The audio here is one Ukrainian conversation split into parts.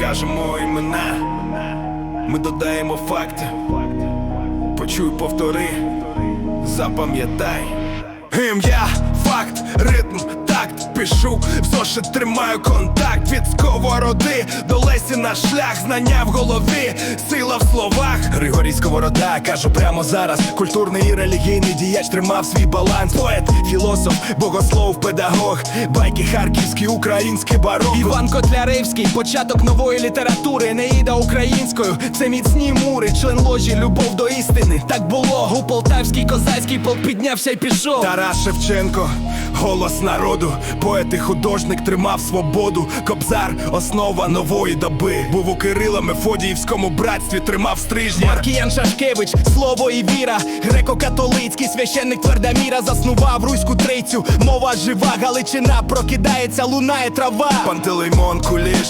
кажемо імена, ми додаємо факти. Почуй, повтори, запам'ятай. Ім'я, факт, пишу, в зошит тримаю контакт від сковороди до лесі на шлях, знання в голові, сила в словах. Григорій Сковорода, кажу прямо зараз. Культурний і релігійний діяч тримав свій баланс. Поет, філософ, богослов, педагог, байки харківські, український барок. Іван Котляревський, початок нової літератури, Неїда українською, це міцні мури, член ложі, любов до істини. Так було у полтавський козацький полк піднявся й пішов. Тарас Шевченко, голос народу, поет і художник тримав свободу. Кобзар, основа нової доби. Був у Кирила Мефодіївському братстві, тримав стрижня. Маркіян Шашкевич, слово і віра, греко-католицький священник Твердоміра заснував руську трицю. Мова жива, Галичина прокидається, лунає трава. Пантелеймон Куліш,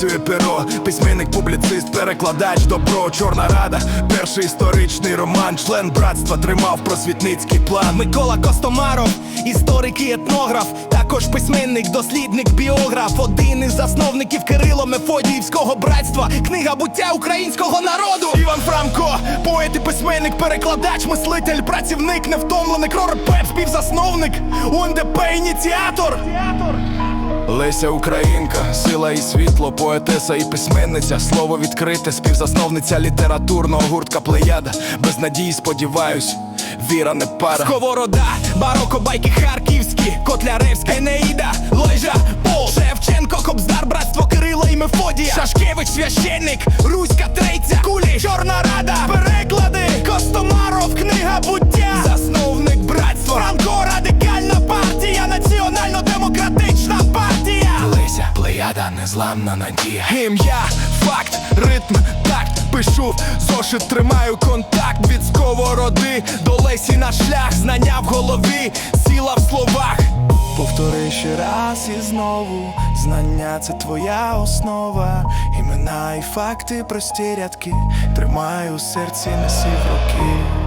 працює перо, письменник, публіцист, перекладач, добро, Чорна Рада, перший історичний роман, член братства тримав просвітницький план. Микола Костомаров, історик і етнограф, також письменник, дослідник, біограф, один із засновників Кирило Мефодіївського братства, книга буття українського народу. Іван Франко, поет і письменник, перекладач, мислитель, працівник, невтомлений, крорепет, співзасновник, УНДП, ініціатор. Леся Українка, сила і світло, поетеса і письменниця, слово відкрите, співзасновниця літературного гуртка Плеяда. Без надії сподіваюсь, віра не пара. Сковорода, бароко, байки харківські, Котляревська, Енеїда, Лежа, Пол, Шевченко, Кобздар, братство Кирила і Мефодія, Шашкевич, священник, Руська трейця, Кулі, Чорна Рада, Плеяда, незламна надія. Ім'я, факт, ритм, такт, пишу, зошит тримаю контакт від сковороди до лесі на шлях, знання в голові, сила в словах. Повтори ще раз і знову, знання це твоя основа, імена і факти, прості рядки, тримай у серці, неси в руки.